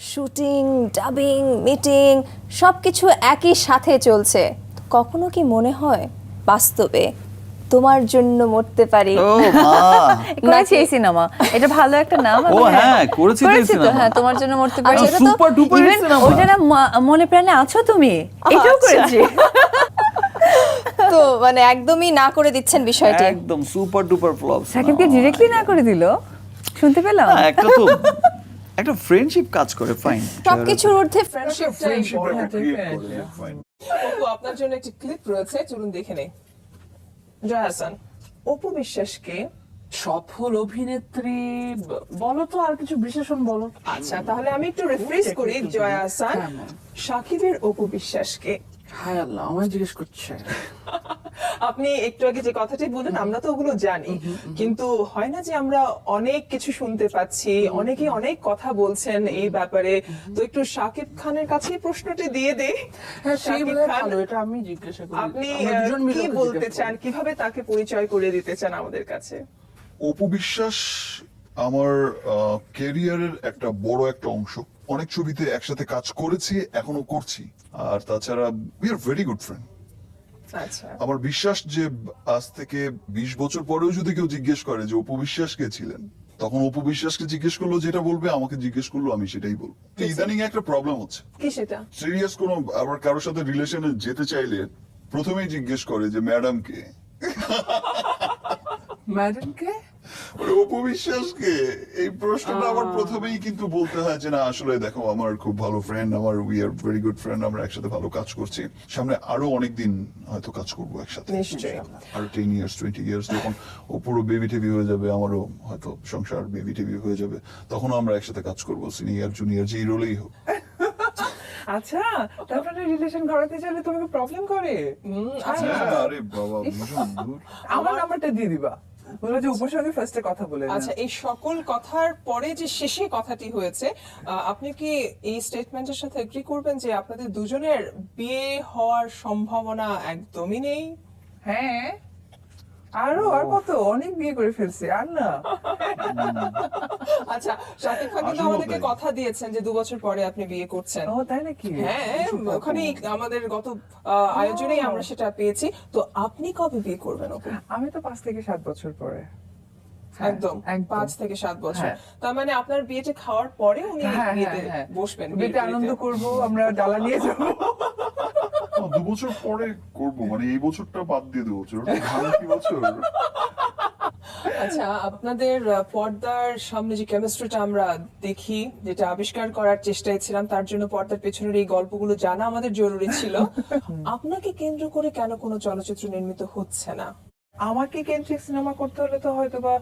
Shooting dubbing meeting সব কিছু একই সাথে চলছে। কখনো কি মনে হয় বাস্তবে তোমার জন্য মরতে পারি? করেছি। এই সিনেমা। এটা ভালো একটা নাম ও হ্যাঁ, করেছি এই সিনেমা। হ্যাঁ তোমার জন্য মরতে পারি। এটা তো super duper সিনেমা। ওটা না মনে প্রাণে আছো তুমি? এটাও আচ্ছা। করেছি। তো মানে একদমই না করে দিচ্ছেন বিষয়টি। একদম সুপার ডুপার ফ্লপ সাকিবকে ডিরেক্টলি না করে দিল? শুনতে পেলাম। একটা তো একটা ফ্রেন্ডশিপ কাজ করে ফাইন সবকিছুর ঊর্ধ্বে অপু আপনার জন্য একটি ক্লিপ রয়েছে চলুন দেখে নেই। জয় হাসান। অপু বিশ্বাসকে সফল অভিনেত্রী বলো তো আর কিছু বিশেষণ বলো। আচ্ছা তাহলে আমি একটু রিফ্রেশ করি জয় হাসান। সাকিবের অপু বিশ্বাসকে হায় আল্লাহ আমায় জিজ্ঞেস করছে। আপনি একটু আগে যে কথাটি বললেন আমরা তো ওগুলো জানি। কিন্তু হয় না যে আমরা অনেক কিছু শুনতে পাচ্ছি অনেকে অনেক কথা বলছেন এই ব্যাপারে। তো একটু শাকিব খানের কাছে প্রশ্নটি দিয়ে দেই। হ্যাঁ শাকিব খান এটা আমি জিজ্ঞাসা করি। আপনি কি বলতে চান? কীভাবে তাকে পরিচয় করে দিতে চান আমাদের কাছে? অপু বিশ্বাস আমার ক্যারিয়ারের একটা বড় একটা অংশ। অনেক ছবিতে একসাথে কাজ করেছি এখনও করছি। আর তাছাড়া we are very good friend আমার বিশ্বাস যে আজ থেকে বিশ বছর পরেও যদি কেউ জিজ্ঞেস করে যে উপবিশ্বাস কে ছিলেন তখন উপবিশ্বাসকে বিশ্বাসকে জিজ্ঞেস করল যেটা বলবে আমাকে জিজ্ঞেস করল আমি সেটাই বলব। ইদানিং একটা প্রবলেম হচ্ছে। কি সেটা? সিরিয়াস কোনো আবার কারোর সাথে রিলেশনে যেতে চাইলে প্রথমেই জিজ্ঞেস করে যে ম্যাডাম কে। ম্যাডামকে মানে অপু এই প্রশ্নটা আমার প্রথমেই কিন্তু বলতে হয় যে না আসলে দেখো আমার খুব ভালো ফ্রেন্ড আমার we are very good friend আমরা একসাথে ভালো কাজ করছি। সামনে আরও অনেক দিন হয়তো কাজ করব একসাথে। নিশ্চয়ই। আরও টেন ইয়ার্স টোয়েন্টি ইয়ার্স যখন ও পুরো বেবি টেবি হয়ে যাবে আমারও হয়তো সংসার বেবি টেবি হয়ে যাবে তখন আমরা একসাথে কাজ করব সিনিয়র জুনিয়র যেই রোলেই হোক। আচ্ছা তারপরে রিলেশন করাতে চাইলে তোমাকে প্রবলেম করে? আচ্ছা। হ্যাঁ, আরে বাবা আমার নাম্বারটা দিয়ে দিবা। বলে যে উপসর্গে ফার্স্টে কথা বলে আচ্ছা এই সকল কথার পরে যে শেষে কথাটি হয়েছে আহ, আপনি কি এই স্টেটমেন্টের সাথে এগ্রি করবেন যে আপনাদের দুজনের বিয়ে হওয়ার সম্ভাবনা একদমই নেই? হ্যাঁ। আরও আর কত? অনেক বিয়ে করে ফেলছে আর না। আচ্ছা শাকিব খান কিন্তু আমাদেরকে কথা দিয়েছেন যে দু বছর পরে আপনি বিয়ে করছেন। ও তাই নাকি? হ্যাঁ ওখানে আমাদের গত আয়োজনেই আমরা সেটা পেয়েছি। তো আপনি কবে বিয়ে করবেন ওকে? আমি তো পাঁচ থেকে সাত বছর পরে। হ্যাঁ, একদম। পাঁচ থেকে সাত বছর। হ্যাঁ। তার মানে আপনার বিয়েটা খাওয়ার পরে উনি হ্যাঁ বিয়েতে বসবেন বিয়েতে আনন্দ। করব আমরা ডালা নিয়ে যাব। দু বছর পরে করব মানে এই বছরটা বাদ দিয়ে দেবো বছর। ভালো কি বছর? আচ্ছা আপনাদের আহ, পর্দার সামনে যে কেমিস্ট্রিটা আমরা দেখি যেটা আবিষ্কার করার চেষ্টায় ছিলাম তার জন্য পর্দার পেছনের এই গল্পগুলো জানা আমাদের জরুরি ছিল। আপনাকে কেন্দ্র করে কেন কোনো চলচ্চিত্র নির্মিত হচ্ছে না? আমাকে কেন্দ্রিক সিনেমা করতে হলে তো হয়তো বা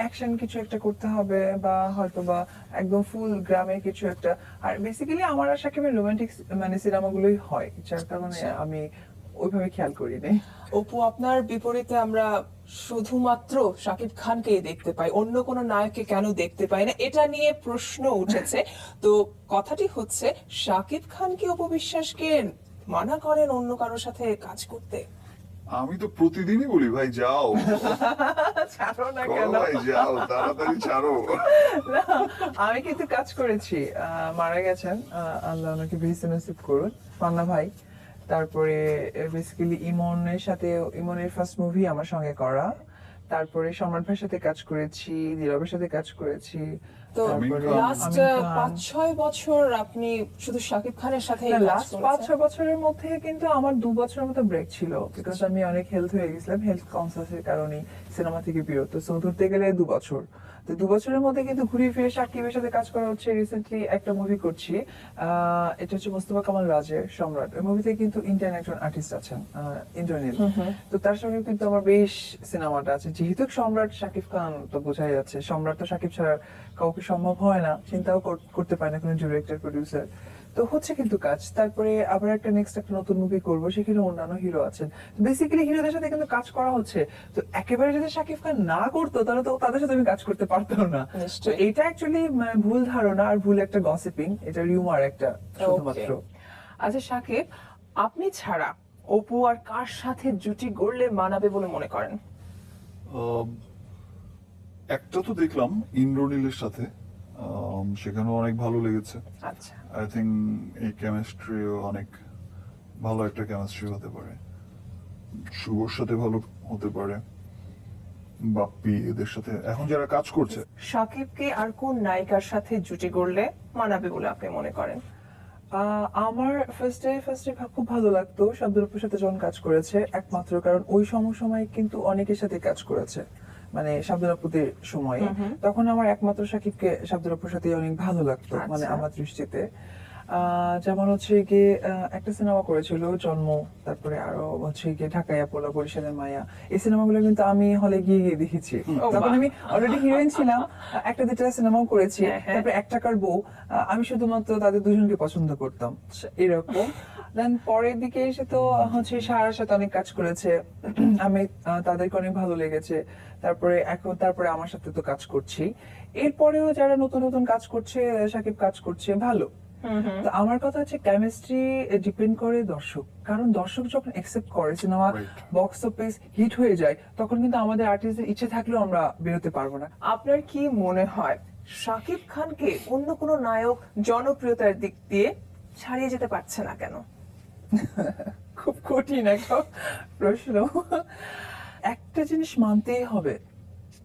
অ্যাকশন কিছু একটা করতে হবে বা হয়তো বা একদম ফুল গ্রামের কিছু একটা। আর বেসিক্যালি আমার আর সাকিবের রোমান্টিক মানে সিনেমাগুলোই হয় যার কারণে আমি ওইভাবে খেয়াল করি নাই। অপু আপনার বিপরীতে আমরা শুধুমাত্র শাকিব খানকেই দেখতে পাই অন্য কোন নায়ককে কেন দেখতে পাই না এটা নিয়ে প্রশ্ন উঠেছে। তো কথাটি হচ্ছে শাকিব খান কি অপু বিশ্বাসকে মানা করেন অন্য কারোর সাথে কাজ করতে? আমি তো প্রতিদিনই বলি ভাই যাও। ছাড়ো না কেন? ভাই যাও তাড়াতাড়ি ছাড়ো। আমি কিন্তু কাজ করেছি। মারা গেছেন। আল্লাহ ওনাকে বেশি নসিব করুন। পান্না ভাই তারপরে বেসিক্যালি ইমনের সাথে ইমনের ফার্স্ট মুভি আমার সঙ্গে করা। তারপরে সম্রাট ভাইয়ের সাথে কাজ করেছি নীরবের সাথে কাজ করেছি। তো লাস্ট পাঁচ ছয় বছর আপনি শুধু শাকিব খানের সাথে লাস্ট পাঁচ ছয় বছরের মধ্যে কিন্তু আমার দু বছরের মতো ব্রেক ছিল বিকজ আমি অনেক হেলথ হয়ে গেছিলাম হেলথ কারণে সিনেমা থেকে বিরত। সো ধরতে গেলে দু বছর। তো দু বছরের মধ্যে কিন্তু ঘুরে ফিরে সাকিবের সাথে কাজ করা হচ্ছে। রিসেন্টলি একটা মুভি করছি আহ, এটা হচ্ছে মোস্তফা কামাল রাজের সম্রাট। ওই মুভিতে কিন্তু ইন্ডিয়ান একজন আর্টিস্ট আছেন আহ, ইন্দ্রনীল তো তার সঙ্গে কিন্তু আমার বেশ সিনেমাটা আছে। যেহেতু সম্রাট শাকিব খান তো বোঝাই যাচ্ছে সম্রাট তো শাকিব ছাড়া কাউকে সম্ভব হয় না চিন্তাও করতে পারে না কোনো ডিরেক্টর প্রডিউসার তো হচ্ছে কিন্তু কাজ। তারপরে আবার একটা নেক্সট একটা নতুন মুভি করব সেখানে অন্যান্য হিরো আছেন। বেসিক্যালি হিরোদের সাথে কিন্তু কাজ করা হচ্ছে। তো একেবারে যদি শাকিব খান না করতো তাহলে তো তাদের সাথে আমি কাজ করতে পারতাম না। তো এটা অ্যাকচুয়ালি ভুল ধারণা আর ভুল একটা গসিপিং এটা রিউমার একটা শুধুমাত্র। আচ্ছা শাকিব আপনি ছাড়া অপু আর কার সাথে জুটি গড়লে মানাবে বলে মনে করেন? একটা তো দেখলাম ইন্দ্রনীলের সাথে সেখানেও অনেক ভালো লেগেছে। আচ্ছা। আই থিঙ্ক এই কেমিস্ট্রিও অনেক ভালো একটা কেমিস্ট্রি হতে পারে। শুভর সাথে ভালো হতে পারে বাপ্পি এদের সাথে। এখন যারা কাজ করছে। সাকিবকে আর কোন নায়িকার সাথে জুটি করলে মানাবে বলে আপনি মনে করেন? আহ, আমার ফার্স্টে ফার্স্টে খুব ভালো লাগতো। শাব্দুরপুর সাথে যখন কাজ করেছে একমাত্র কারণ ওই সময় সময় কিন্তু অনেকের সাথে কাজ করেছে। মানে শাব্দুরাপুদের সময়ে তখন আমার একমাত্র সাকিবকে শাব্দুরাপুর সাথে অনেক ভালো লাগতো মানে আচ্ছা। আমার দৃষ্টিতে। যেমন হচ্ছে গিয়ে একটা সিনেমা করেছিল জন্ম তারপরে আরও হচ্ছে গিয়ে ঢাকাইয়া পোলা বরিশালের মায়া। এই সিনেমাগুলো কিন্তু আমি হলে গিয়ে গিয়ে দেখেছি। তখন আমি অলরেডি হিরোইন ছিলাম একটা দুটা সিনেমাও করেছি হ্যাঁ, হ্যাঁ। তারপরে এক টাকার বউ আমি শুধুমাত্র তাদের দুজনকে পছন্দ করতাম। এরকম। দেন পরের দিকে এসে তো হচ্ছে সারার সাথে অনেক কাজ করেছে। আমি তাদেরকে অনেক ভালো লেগেছে। তারপরে এখন তারপরে আমার সাথে তো কাজ করছি। এরপরেও যারা নতুন নতুন কাজ করছে সাকিব কাজ করছে ভালো। তো আমার কথা হচ্ছে কেমিস্ট্রি ডিপেন্ড করে দর্শক। কারণ দর্শক যখন অ্যাকসেপ্ট করে সিনেমা. বক্স অফিস হিট হয়ে যায় তখন কিন্তু আমাদের আর্টিস্টদের ইচ্ছে থাকলেও আমরা বেরোতে পারব না। আপনার কি মনে হয় শাকিব খানকে অন্য কোনো নায়ক জনপ্রিয়তার দিক দিয়ে ছাড়িয়ে যেতে পারছে না কেন? খুব কঠিন একটা প্রশ্ন। একটা জিনিস মানতেই হবে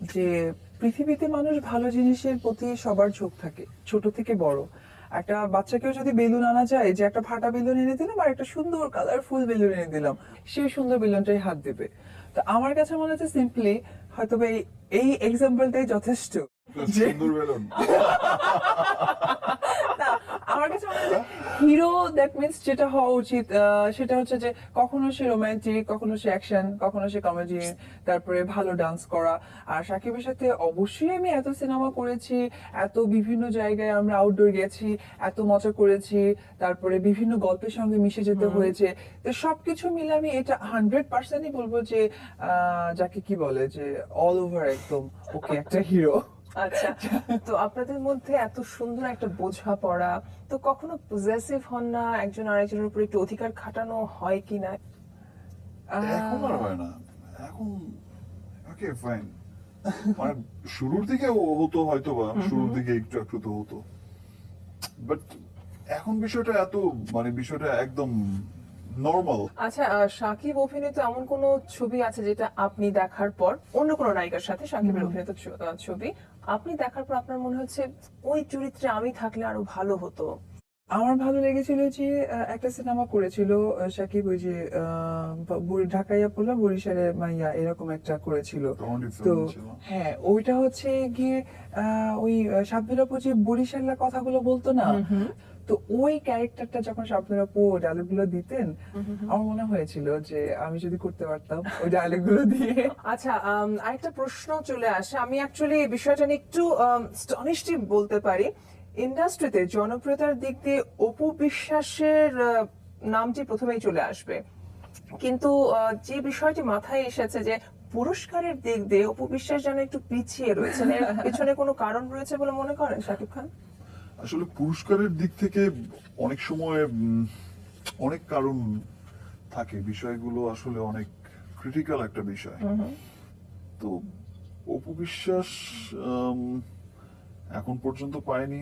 যে পৃথিবীতে মানুষ ভালো জিনিসের প্রতি সবার ঝোঁক থাকে ছোট থেকে বড়। একটা বাচ্চাকেও যদি বেলুন আনা যায় যে একটা ফাটা বেলুন এনে দিলাম আর একটা সুন্দর কালারফুল বেলুন এনে দিলাম সেই সুন্দর বেলুনটাই হাত দেবে। তো আমার কাছে মনে হচ্ছে সিম্পলি হয়তো এই- এই এক্সাম্পলটাই যথেষ্ট। আমার কাছে মনে হয় হিরো দ্যাট মিন্স যেটা হওয়া উচিত সেটা হচ্ছে যে কখনো সে রোমান্টিক কখনো সে অ্যাকশন কখনো সে কমেডি তারপরে ভালো ডান্স করা। আর সাকিবের সাথে অবশ্যই আমি এত সিনেমা করেছি এত বিভিন্ন জায়গায় আমরা আউটডোর গেছি এত মজা করেছি তারপরে বিভিন্ন গল্পের সঙ্গে মিশে যেতে হয়েছে। তো সবকিছু মিলে আমি এটা হান্ড্রেড পার্সেন্টই বলব যে আহ, যাকে কি বলে যে অল ওভার একদম ওকে একটা হিরো আচ্ছা। তো আপনাদের মধ্যে এত সুন্দর একটা বোঝাপড়া তো কখনো পজেসিভ হন না? একজন আরেকজনের উপর একটু অধিকার খাটানো হয় কি না এখন আর হয় না। এখন ওকে ফাইন মানে শুরুর দিকে হতো হয়তো বা শুরুর দিকে একটু একটু তো হতো। বাট এখন বিষয়টা এত মানে বিষয়টা একদম নর্মাল আচ্ছা সাকিব অভিনীত এমন কোন ছবি আছে যেটা আপনি দেখার পর অন্য কোনো নায়িকার সাথে সাকিবের অভিনীত ছবি আপনি দেখার পর আপনার মনে হচ্ছে ওই চরিত্রে আমি থাকলে আরও ভালো হতো। আমার ভালো লেগেছিল যে আহ, একটা সিনেমা করেছিল সাকিব ওই যে আহ, ঢাকাইয়া পোলা বরিশালের মাইয়া এরকম একটা করেছিল। তো হ্যাঁ ওইটা হচ্ছে গিয়ে আহ, ওই আপু যে বরিশালের কথাগুলো বলতো না তো ওই ক্যারেক্টারটা যখন শাব্দুল আপু ডায়লগগুলো দিতেন আমার মনে হয়েছিল যে আমি যদি করতে পারতাম ওই ডায়লগগুলো দিয়ে। আচ্ছা আরেকটা প্রশ্ন চলে আসে। আমি অ্যাকচুয়ালি এই বিষয়টা নিয়ে একটু স্টনিশড বলতে পারি। ইন্ডাস্ট্রিতে জনপ্রিয়তার দিক দিয়ে অপু বিশ্বাসের নামটি প্রথমেই চলে আসবে। কিন্তু যে বিষয়টি মাথায় এসেছে যে পুরস্কারের দিক দিয়ে অপু বিশ্বাস যেন একটু পিছিয়ে রয়েছেন এর পেছনে কোনো কারণ রয়েছে বলে মনে করেন শাকিব খান? আসলে পুরস্কারের দিক থেকে অনেক সময় অনেক কারণ থাকে। বিষয়গুলো আসলে অনেক ক্রিটিক্যাল একটা বিষয়। তো অপু বিশ্বাস এখন পর্যন্ত পায়নি।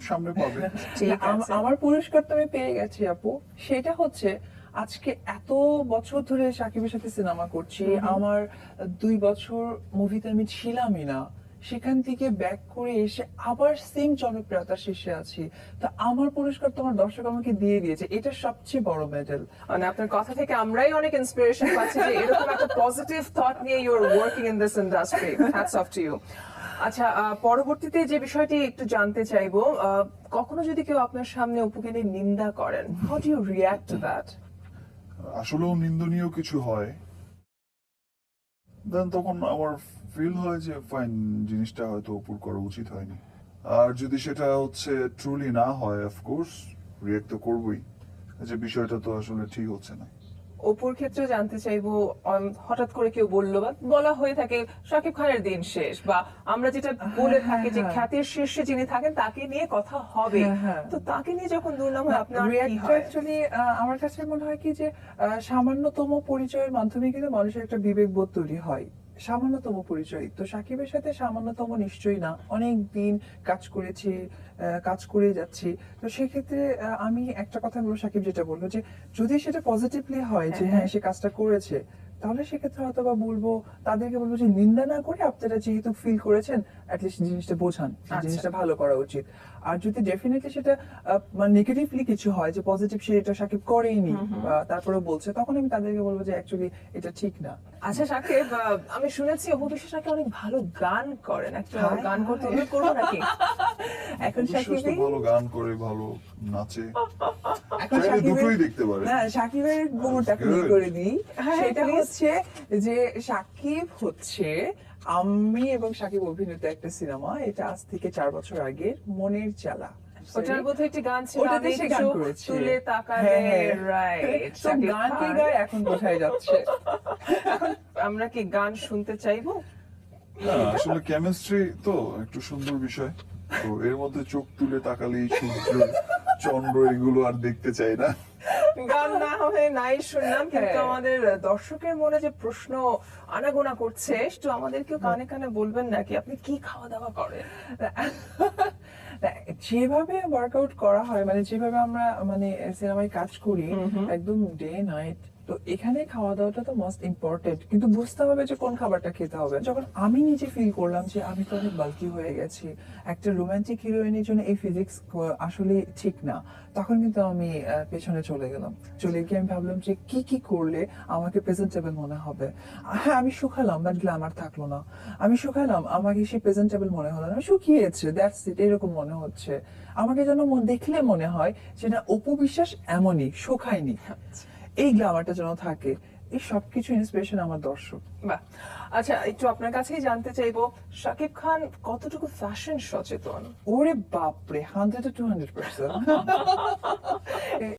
সামনে পাবে। আমার পুরস্কার তো আমি পেয়ে গেছি আপু। সেটা হচ্ছে আজকে এত বছর ধরে সাকিবের সাথে সিনেমা করছি। আমার দুই বছর মুভিতে আমি ছিলামই না। সেখান থেকে ব্যাক করে এসে আবার সেম জনপ্রিয়তার শীর্ষে আছি। তা আমার পুরস্কার তোমার দর্শক আমাকে দিয়ে দিয়েছে। এটা সবচেয়ে বড় মেডেল মানে আপনার কথা থেকে আমরাই অনেক ইন্সপিরেশন পাচ্ছি যে এরকম একটা পজিটিভ থট নিয়ে you are working in this industry hats off to you আচ্ছা পরবর্তীতে যে বিষয়টি একটু জানতে চাইব আহ, কখনো যদি কেউ আপনার সামনে অপুকে নিয়ে নিন্দা করেন how do you react to that আসলেও নিন্দনীয় কিছু হয়। দেন তখন আমার ফিল হয় যে ফাইন জিনিসটা হয়তো অপুর করা উচিত হয়নি। আর যদি সেটা হচ্ছে ট্রুলি না হয় অফকোর্স রিয়েক্ট তো করবই। যে বিষয়টা তো আসলে ঠিক হচ্ছে না। অপুর ক্ষেত্রে জানতে চাইব হঠাৎ করে কেউ বলল বা বলা হয়ে থাকে শাকিব খানের দিন শেষ বা আমরা যেটা বলে থাকি যে হ্যাঁ। খ্যাতির শীর্ষে যিনি থাকেন তাকে নিয়ে কথা হবে হ্যাঁ, হ্যাঁ। তো তাকে নিয়ে যখন দুর্নাম হয় আপনার হয় অ্যাকচুয়ালি আমার কাছে মনে হয় কি যে আহ, সামান্যতম পরিচয়ের মাধ্যমে কিন্তু মানুষের একটা বিবেকবোধ তৈরি হয় সামান্যতম পরিচয়। তো সাকিবের সাথে সামান্যতম নিশ্চয়ই না। অনেক দিন কাজ করেছি আহ, কাজ করে যাচ্ছি। তো সেক্ষেত্রে আমি একটা কথা বলব সাকিব যেটা বলল যে যদি সেটা পজিটিভলি হয় যে হ্যাঁ। সে কাজটা করেছে তাহলে সেক্ষেত্রে হয়তো বা বলব তাদেরকে বলব যে নিন্দা না করে আপনারা যেহেতু ফিল করেছেন অ্যাটলিস্ট জিনিসটা বোঝান আচ্ছা। জিনিসটা ভালো করা উচিত। আর যদি ডেফিনেটলি সেটা মানে নেগেটিভলি কিছু হয় যে পজিটিভ সে এটা সাকিব করেইনি তারপরে বলছে তখন আমি তাদেরকে বলব যে অ্যাকচুয়ালি এটা ঠিক না। আচ্ছা সাকিব আমি শুনেছি নাকি অনেক ভালো গান করেন। একটা হ্যাঁ, গান করতে করব নাকি? এখন সাকিবের ভালো গান করে ভালো নাচে। এখন সাকিবের- দুটোই দেখতে পারে। না সাকিবের গুমরটা প্লে করে দিই। হ্যাঁ, সেটা. হচ্ছে যে সাকিব হচ্ছে আমি এবং সাকিব অভিনীত একটা সিনেমা। এটা আজ থেকে চার বছর আগে মনের চালা। ওটার বোধহয় একটি গান ছিল আমি গান একটু তুলে তাকালে হ্যাঁ, হ্যাঁ। রাইট গান কে গায় এখন কোথায় যাচ্ছে। আমরা কি গান শুনতে চাইব? আসলে কেমিস্ট্রি তো একটু সুন্দর বিষয়। তো এর মধ্যে চোখ তুলে তাকালেই সূর্য চন্দ্র এগুলো আর দেখতে চাই না। গান না হয়ে নাই শুনলাম। কিন্তু হ্যাঁ। আমাদের দর্শকের মনে যে প্রশ্ন আনাগোনা করছে একটু আমাদেরকেও কানে কানে বলবেন নাকি আপনি কি খাওয়া দাওয়া করেন? যেভাবে ওয়ার্কআউট করা হয় মানে যেভাবে আমরা মানে সিনেমায় কাজ করি একদম ডে নাইট তো এখানে খাওয়া দাওয়াটা তো মোস্ট ইম্পর্টেন্ট কিন্তু বুঝতে হবে যে কোন খাবারটা খেতে হবে। যখন আমি নিজে ফিল করলাম যে আমি তো অনেক বালকি হয়ে গেছি, একটা রোমান্টিক হিরোইনের জন্য এই ফিজিক্স আসলে ঠিক না, তখন কিন্তু আমি পেছনে চলে গেলাম। চলে গিয়ে আমি ভাবলাম যে কি কি করলে আমাকে প্রেজেন্টেবল মনে হবে। হ্যাঁ আমি শুকালাম বাট গ্ল্যামার থাকল না। আমি শুকালাম, আমাকে সে প্রেজেন্টেবল মনে হলো না। শুকিয়েছে দ্যাটস ইট এরকম মনে হচ্ছে। আমাকে যেন দেখলে মনে হয় যে না, অপু বিশ্বাস এমনই, শুকায়নি। এই গ্ল্যামারটা যেন থাকে এই সবকিছু ইন্সপিরেশন আমার দর্শক। বাহ। আচ্ছা একটু আপনার কাছেই জানতে চাইব শাকিব খান কতটুকু ফ্যাশন সচেতন? ওরে বাপরে হান্ড্রেড টু হান্ড্রেড পার্সেন্ট